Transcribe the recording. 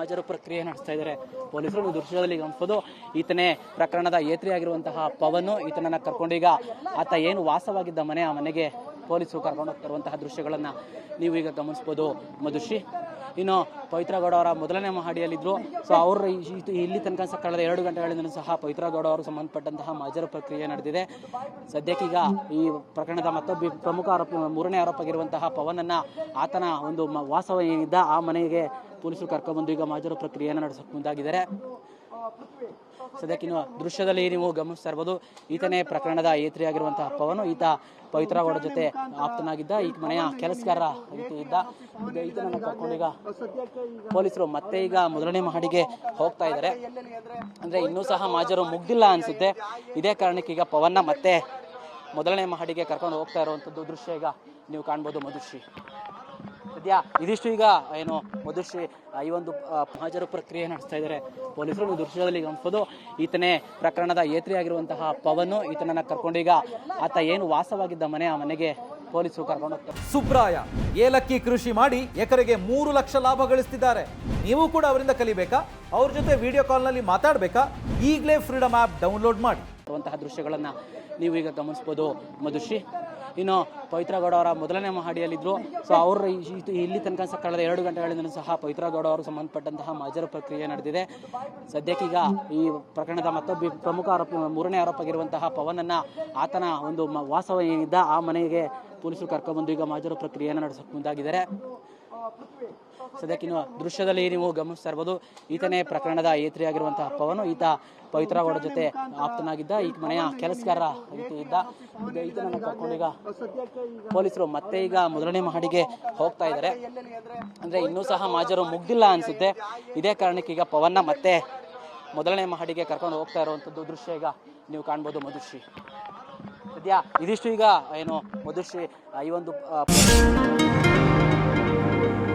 ಮಹಾಜರು ಪ್ರಕ್ರಿಯೆ ನಡೆಸ್ತಾ ಇದ್ದಾರೆ. ಪೊಲೀಸರು ದೃಶ್ಯದಲ್ಲಿ ಗಮನಿಸಬಹುದು, ಈತನೇ ಪ್ರಕರಣದ ಏತ್ರಿ ಆಗಿರುವಂತಹ ಪವನ್, ಈತನನ್ನ ಕರ್ಕೊಂಡೀಗ ಆತ ಏನು ವಾಸವಾಗಿದ್ದ ಮನೆ, ಆ ಮನೆಗೆ ಪೊಲೀಸರು ಕರ್ಕೊಂಡು ಹೋಗ್ತಿರುವಂತಹ ದೃಶ್ಯಗಳನ್ನ ನೀವು ಈಗ ಗಮನಿಸ್ಬೋದು. ಮಧುಶ್ರೀ, ಇನ್ನು ಪವಿತ್ರ ಗೌಡ ಅವರ ಮೊದಲನೇ ಮಹಡಿಯಲ್ಲಿದ್ದರು ಸೊ ಅವರು ಇಲ್ಲಿ ತನಕ ಸಹ ಕಳೆದ ಎರಡು ಗಂಟೆಗಳಿಂದ ಸಹ ಪವಿತ್ರ ಗೌಡ ಅವರು ಸಂಬಂಧಪಟ್ಟಂತಹ ಮಾಜರು ಪ್ರಕ್ರಿಯೆ ನಡೆದಿದೆ. ಸದ್ಯಕ್ಕೀಗ ಈ ಪ್ರಕರಣದ ಮತ್ತೊಬ್ಬ ಪ್ರಮುಖ ಆರೋಪ, ಮೂರನೇ ಆರೋಪ ಪವನನ್ನು ಆತನ ಒಂದು ವಾಸವ ಏನಿದ್ದ ಆ ಮನೆಗೆ ಪೊಲೀಸರು ಕರ್ಕೊಂಡ್ಬಂದು ಈಗ ಮಾಜರು ಪ್ರಕ್ರಿಯೆಯನ್ನು ನಡೆಸೋಕೆ ಮುಂದಾಗಿದ್ದಾರೆ. ಸದ್ಯಕ್ಕಿನ್ನು ದೃಶ್ಯದಲ್ಲಿ ನೀವು ಗಮನಿಸ್ತಾ ಇರ್ಬೋದು, ಈತನೇ ಪ್ರಕರಣದ ಏತ್ರಿ ಆಗಿರುವಂತಹ ಪವನು. ಈತ ಪವಿತ್ರಗೌಡ ಜೊತೆ ಆಪ್ತನಾಗಿದ್ದ ಈ ಮನೆಯ ಕೆಲಸಗಾರ ಇದ್ದ. ಈತನನ್ನು ಕರ್ಕೊಂಡೀಗ ಪೊಲೀಸರು ಮತ್ತೆ ಈಗ ಮೊದಲನೇ ಮಹಡಿಗೆ ಹೋಗ್ತಾ ಇದ್ದಾರೆ. ಅಂದ್ರೆ ಇನ್ನೂ ಸಹ ಮಾಜರು ಮುಗ್ದಿಲ್ಲ ಅನ್ಸುತ್ತೆ. ಇದೇ ಕಾರಣಕ್ಕೆ ಈಗ ಪವನ್ನ ಮತ್ತೆ ಮೊದಲನೇ ಮಹಡಿಗೆ ಕರ್ಕೊಂಡು ಹೋಗ್ತಾ ಇರುವಂತದ್ದು ದೃಶ್ಯ ಈಗ ನೀವು ಕಾಣ್ಬೋದು ಮಧುಶ್ರೀ. ಸದ್ಯ ಇದಿಷ್ಟು ಈಗ, ಏನು, ಮಧುಶ್ರೀ ಈ ಒಂದು ಹಾಜರು ಪ್ರಕ್ರಿಯೆ ನಡೆಸ್ತಾ ಇದ್ದಾರೆ. ಪೊಲೀಸರು ದೃಶ್ಯದಲ್ಲಿ ಗಮನಿಸಬಹುದು. ಈತನೇ ಪ್ರಕರಣದ ಏತ್ರಿ ಆಗಿರುವಂತಹ ಪವನ್, ಈತನನ್ನ ಕರ್ಕೊಂಡು ಈಗ ಆತ ಏನು ವಾಸವಾಗಿದ್ದ ಮನೆ ಆ ಮನೆಗೆ ಪೊಲೀಸರು ಕರ್ಕೊಂಡು ಹೋಗ್ತಾರೆ ಸುಬ್ರಾಯ, ಏಲಕ್ಕಿ ಕೃಷಿ ಮಾಡಿ ಎಕರೆಗೆ ಮೂರು ಲಕ್ಷ ಲಾಭ ಗಳಿಸ್ತಿದ್ದಾರೆ. ನೀವು ಕೂಡ ಅವರಿಂದ ಕಲಿಬೇಕಾ? ಅವ್ರ ಜೊತೆ ವಿಡಿಯೋ ಕಾಲ್ನಲ್ಲಿ ಮಾತಾಡಬೇಕಾ? ಈಗಲೇ ಫ್ರೀಡಮ್ ಆ್ಯಪ್ ಡೌನ್ಲೋಡ್ ಮಾಡಿ. ಇರುವಂತಹ ದೃಶ್ಯಗಳನ್ನ ನೀವು ಈಗ ಗಮನಿಸ್ಬೋದು. ಮಧುಶ್ರೀ, ಇನ್ನು ಪವಿತ್ರ ಗೌಡ ಅವರ ಮೊದಲನೇ ಮಹಡಿಯಲ್ಲಿದ್ದರು ಸೊ ಅವರು ಇಲ್ಲಿ ತನಕ ಕಳೆದ ಎರಡು ಗಂಟೆಗಳಿಂದ ಸಹ ಪವಿತ್ರ ಗೌಡ ಅವರು ಸಂಬಂಧಪಟ್ಟಂತಹ ಮಾಜರು ಪ್ರಕ್ರಿಯೆ ನಡೆದಿದೆ. ಸದ್ಯಕ್ಕೀಗ ಈ ಪ್ರಕರಣದ ಮತ್ತೊಬ್ಬ ಪ್ರಮುಖ ಆರೋಪ, ಮೂರನೇ ಆರೋಪ ಪವನನ್ನು ಪವನನ್ನ ಆತನ ಒಂದು ವಾಸವ ಏನಿದ್ದ ಆ ಮನೆಗೆ ಪೊಲೀಸರು ಕರ್ಕೊಂಡ್ಬಂದು ಈಗ ಮಾಜರು ಪ್ರಕ್ರಿಯೆಯನ್ನು ನಡೆಸಕ್ಕೆ ಮುಂದಾಗಿದ್ದಾರೆ. ಸದ್ಯಕ್ಕಿನ್ನು ದೃಶ್ಯದಲ್ಲಿ ನೀವು ಗಮನಿಸ್ತಾ ಇರ್ಬೋದು, ಈತನೇ ಪ್ರಕರಣದ ಏತ್ರಿ ಆಗಿರುವಂತಹ ಪವನು. ಈತ ಪವಿತ್ರಗೌಡ ಜೊತೆ ಆಪ್ತನಾಗಿದ್ದ ಈ ಮನೆಯ ಕೆಲಸಗಾರ ಇದ್ದ. ಈತನನ್ನು ಕರ್ಕೊಂಡೀಗ ಪೊಲೀಸರು ಮತ್ತೆ ಈಗ ಮೊದಲನೇ ಮಹಡಿಗೆ ಹೋಗ್ತಾ ಇದ್ದಾರೆ. ಅಂದ್ರೆ ಇನ್ನೂ ಸಹ ಮಾಜರು ಮುಗ್ದಿಲ್ಲ ಅನ್ಸುತ್ತೆ. ಇದೇ ಕಾರಣಕ್ಕೆ ಈಗ ಪವನ್ನ ಮತ್ತೆ ಮೊದಲನೇ ಮಹಡಿಗೆ ಕರ್ಕೊಂಡು ಹೋಗ್ತಾ ಇರುವಂತದ್ದು ದೃಶ್ಯ ಈಗ ನೀವು ಕಾಣ್ಬೋದು ಮಧುಶ್ರೀ. ಸದ್ಯ ಇದಿಷ್ಟು ಈಗ ಏನು ಮಧುಶ್ರೀ ಈ ಒಂದು thank you